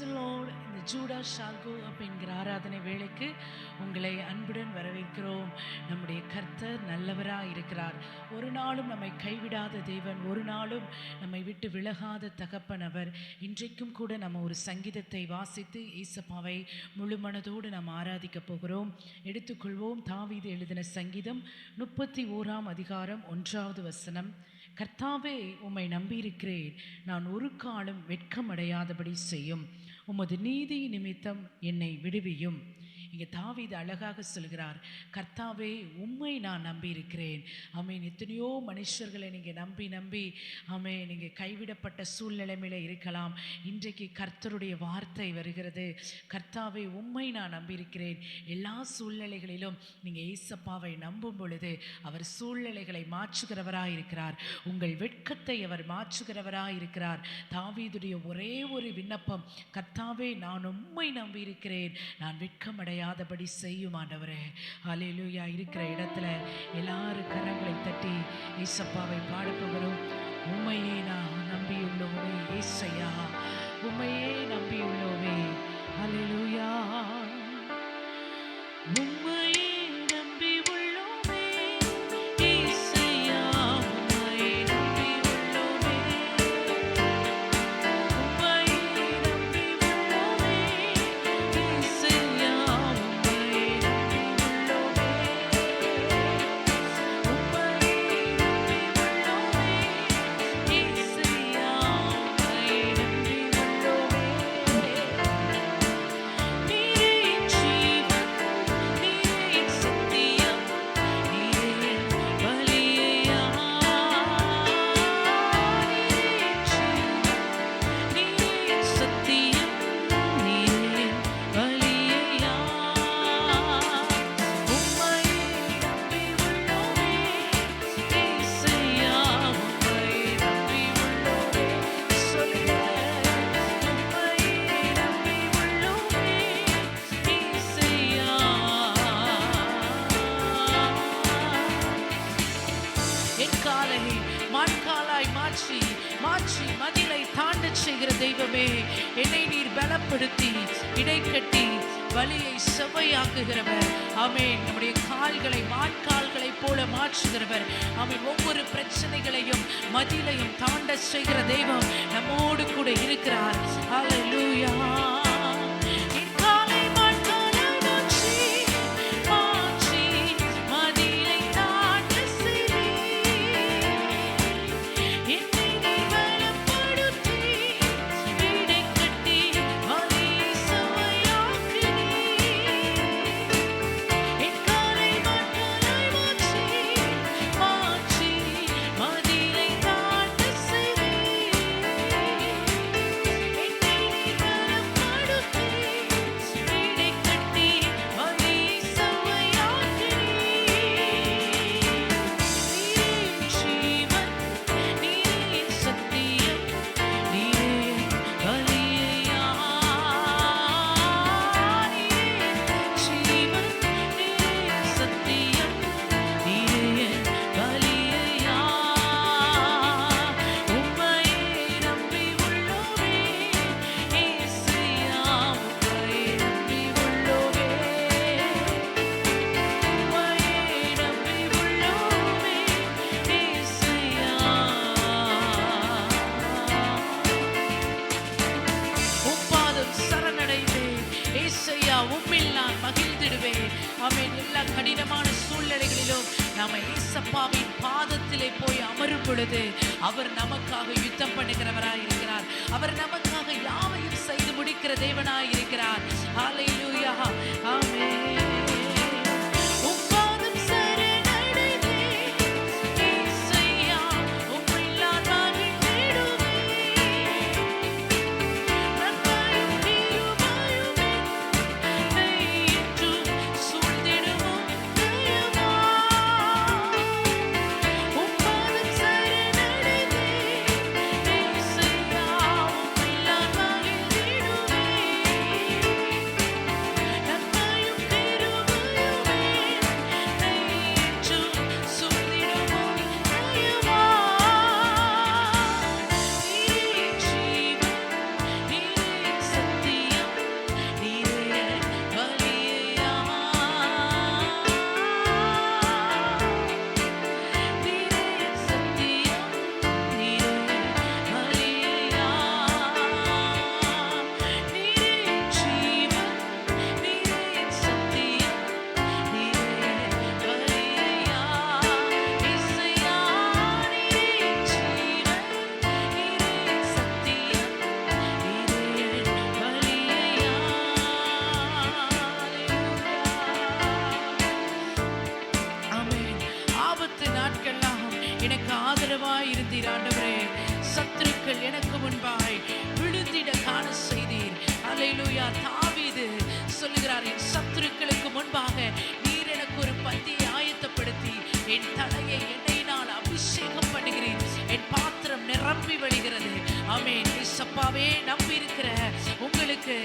இந்த ஜூடா ஷாகு அப்படிங்கிற ஆராதனை வேலைக்கு உங்களை அன்புடன் வரவேற்கிறோம். நம்முடைய கர்த்தர் நல்லவராக இருக்கிறார். ஒரு நாளும் நம்மை கைவிடாத தேவன் ஒரு நாளும் நம்மை விட்டு விலகாத தகப்பன் அவர். இன்றைக்கும் கூட நம்ம ஒரு சங்கீதத்தை வாசித்து ஈசப்பாவை முழு மனதோடு நாம் ஆராதிக்க போகிறோம். எடுத்துக்கொள்வோம். தாவீது எழுதின சங்கீதம் முப்பத்தி ஓராம் அதிகாரம் ஒன்றாவது வசனம். கர்த்தாவே உம்மை நம்பியிருக்கிறேன். நான் ஒரு காலம் வெட்கமடையாதபடி செய்யும். உமது நீதி நிமித்தம் என்னை விடுவியும். இங்கே தாவீது அழகாக சொல்கிறார் கர்த்தாவே உம்மை நான் நம்பியிருக்கிறேன். ஆமென். எத்தனையோ மனுஷர்களை நீங்கள் நம்பி நம்பி ஆமே நீங்கள் கைவிடப்பட்ட சூழ்நிலைமையில இருக்கலாம். இன்றைக்கு கர்த்தருடைய வார்த்தை வருகிறது கர்த்தாவே உம்மை நான் நம்பியிருக்கிறேன். எல்லா சூழ்நிலைகளிலும் நீங்கள் ஏசப்பாவை நம்பும் பொழுது அவர் சூழ்நிலைகளை மாற்றுகிறவராக இருக்கிறார். உங்கள் வெட்கத்தை அவர் மாற்றுகிறவராக இருக்கிறார். தாவீதுடைய ஒரே ஒரு விண்ணப்பம் கர்த்தாவே நான் உம்மை நம்பியிருக்கிறேன். நான் குறையாதபடி செய்யும் ஆண்டவரே. அலையிலுயா இருக்கிற இடத்துல எல்லாரும் கரங்களை தட்டி ஈசப்பாவை பாடப்போகிறோம் உண்மையே நான் நம்பியுள்ளோமே ஈசையா உண்மையே நம்பியுள்ளோமே. அலையிலூயா உண்மை செவ்வையாக்குகிறவர் ஆமென். நம்முடைய கால்களை வான்கால்களை போல மாற்றுகிறவர். ஆமென். ஒவ்வொரு பிரச்சனைகளையும் மதிலையும் தாண்ட செய்கிற தெய்வம் விதமாக நீர் எனக்கு ஒரு பந்தியை ஆயத்தப்படுத்தி. என் தலையை என்னை நான் அபிஷேகம் பண்ணுகிறேன். என் பாத்திரம் நிரம்பி வழிகிறது. ஆமே சப்பாவே நம்பி இருக்கிற உங்களுக்கு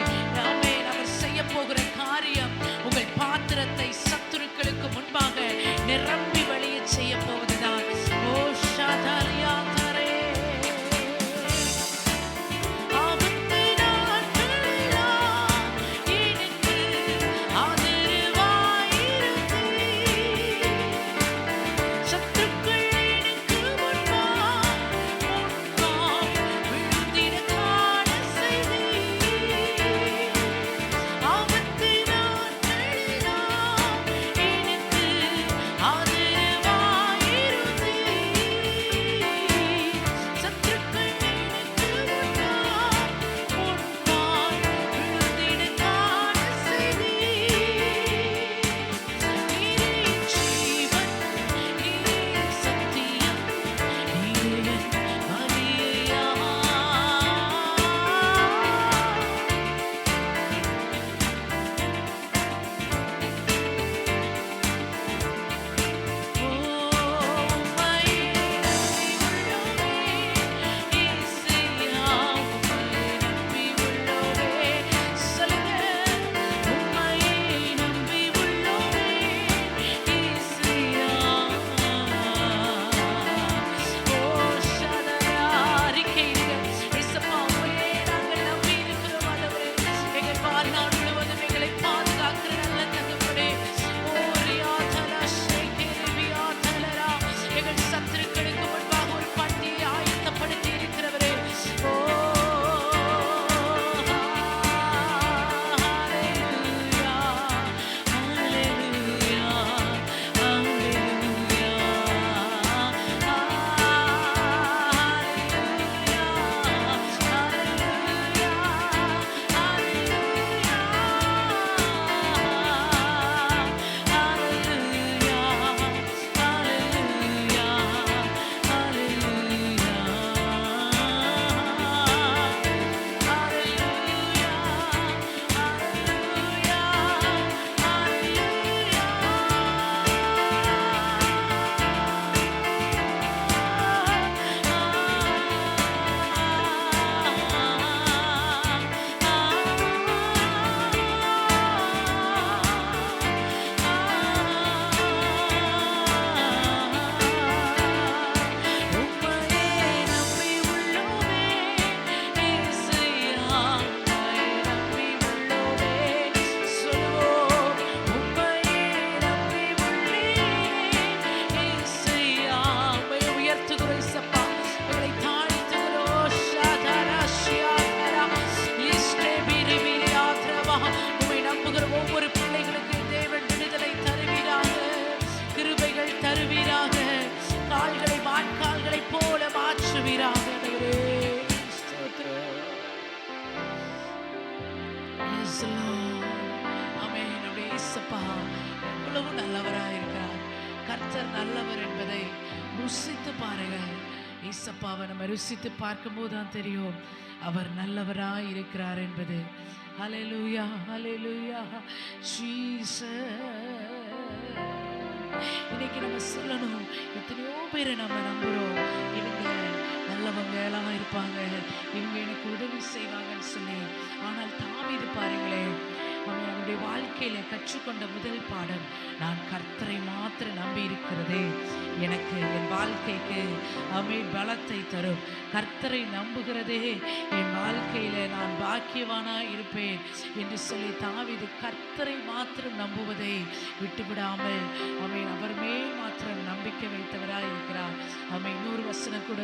அப்பாவை நம்ம ருசித்து பார்க்கும்போது தான் தெரியும் அவர் நல்லவராக இருக்கிறார் என்பது. ஹalleluya ஹalleluya ஸ்ரீச இன்னைக்கு நம்ம சொல்லணும் எத்தனையோ பேரை நம்ம நம்புகிறோம் இவங்க நல்லவங்க எல்லாம் இருப்பாங்க. இவங்க எனக்கு உதவி செய்வாங்கன்னு சொல்லி. ஆனால் தாவீது பாருங்களேன் அவன் அவனுடைய வாழ்க்கையில் கற்றுக்கொண்ட முதல் பாடம் நான் கர்த்தரை மாத்திரம் நம்பி இருக்கிறதே எனக்கு என் வாழ்க்கைக்கு அமை பலத்தை தரும். கர்த்தரை நம்புகிறதே என் வாழ்க்கையில நான் பாக்கியவானா இருப்பேன் என்று சொல்லி தாவிது கர்த்தரை மாத்திரம் நம்புவதை விட்டுவிடாமல் அவை அவர் மேல் மாத்திரம் நம்பிக்கை வைத்தவராக இருக்கிறார். அவன் இன்னொரு வசனம் கூட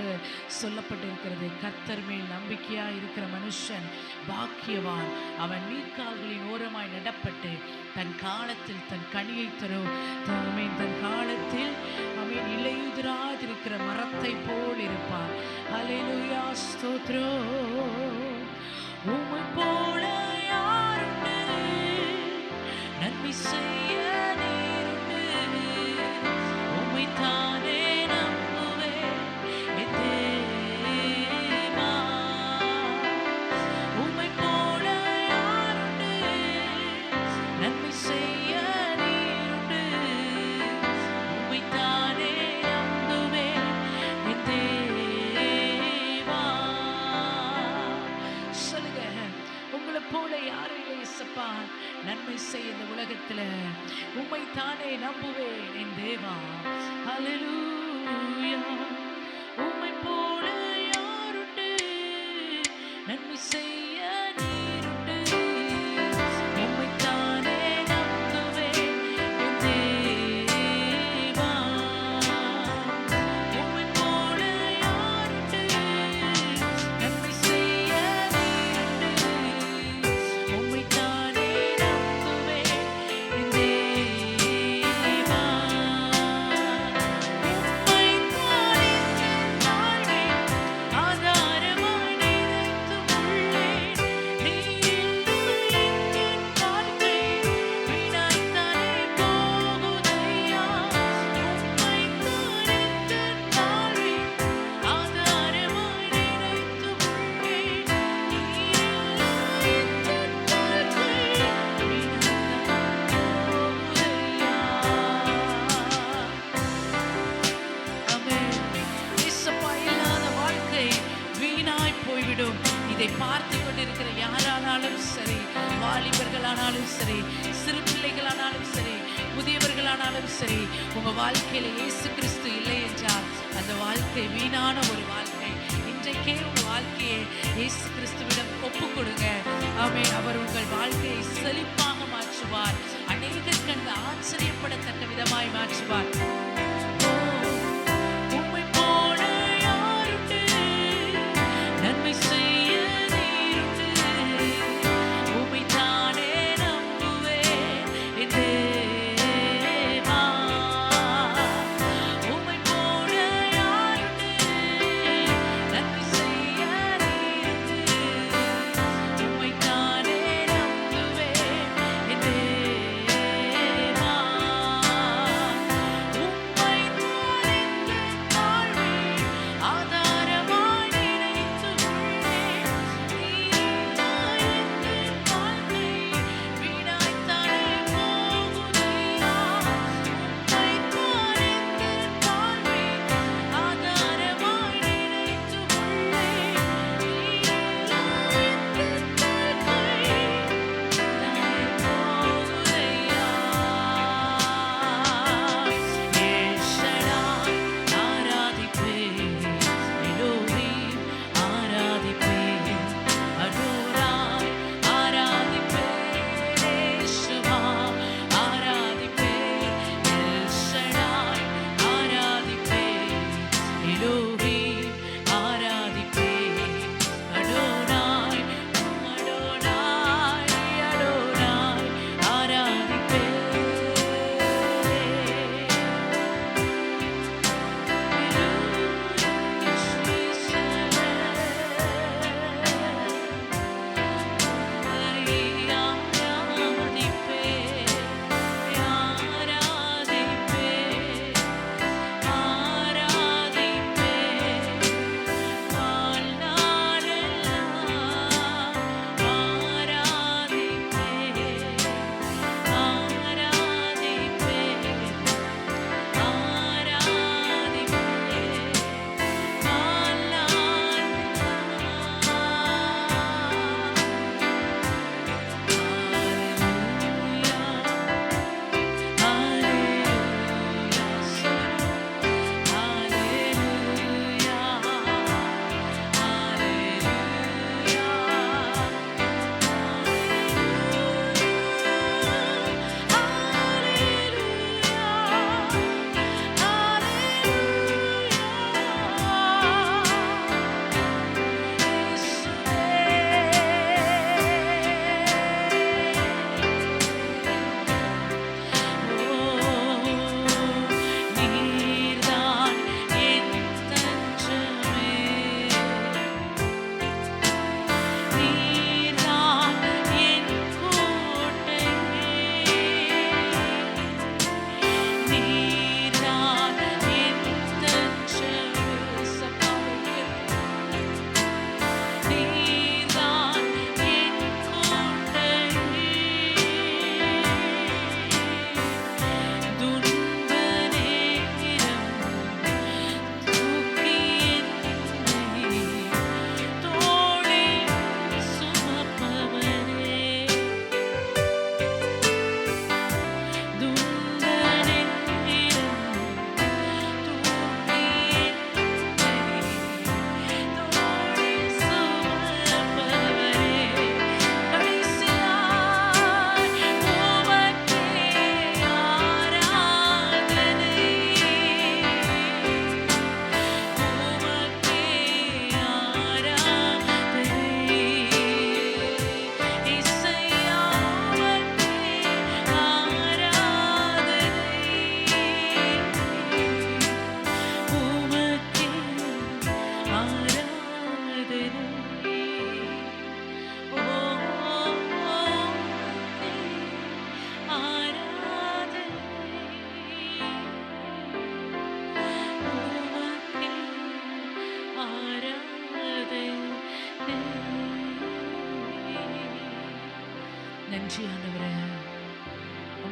சொல்லப்பட்டிருக்கிறது. கர்த்தர் மேல் நம்பிக்கையா இருக்கிற மனுஷன் பாக்கியவான். அவன் நீர்க்கால்களின் ஓரமாய் நடப்பட்டு தன் காலத்தில் தன் கனியை தரும். தன் காலத்தில் அவன் இலையுதிராதிருக்கிற மரத்தை போல் இருப்பார். ஹalleluya ஸ்தோத்ரோ. உமை போல யாருமே நன்மை செய்ய போல யாரும் இல்லை இசப்பா நன்மை செய் இந்த உலகத்துல. உம்மை தானே நம்புவேன் என் தேவா. அலலூயா உம்மை போல யாருண்டு? நன்மை செய்ய ஆனாலும் சரி சிறு பிள்ளைகளானாலும் சரி முதியவர்களானாலும் சரி உங்க வாழ்க்கையில இயேசு கிறிஸ்து இல்லை என்றால் அந்த வாழ்க்கை வீணான ஒரு வாழ்க்கை. இன்றைக்கே உங்க வாழ்க்கையை இயேசு கிறிஸ்துவிடம் ஒப்பு கொடுங்க ஆமே அவர் உங்கள் வாழ்க்கையை செழிப்பாக மாற்றுவார். அநேகர் கண்டு ஆச்சரியப்படத்தக்க விதமாய் மாற்றுவார்.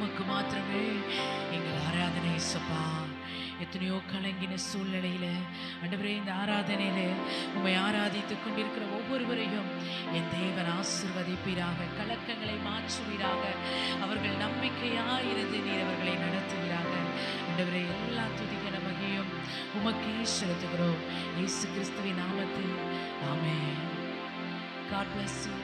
உமக்கு மாத்திரமே. எங்கள் ஆராதனை சப்பா எத்தனையோ கலங்கின சூழ்நிலையில் ஆண்டவரே இந்த ஆராதனையில் உண்மை ஆராதித்து கொண்டிருக்கிற ஒவ்வொருவரையும் என் தேவன் ஆசிர்வதிப்பீராக கலக்கங்களை மாற்றுவீராக. அவர்கள் நம்பிக்கையாயிருந்து நீர் அவர்களை நடத்துவீராக. ஆண்டவரே எல்லா துதிகன வகையும் உமக்கே செலுத்துகிறோம். இயேசு கிறிஸ்துவின் நாமத்தில். ஆமே காட் பிளஸ் யூ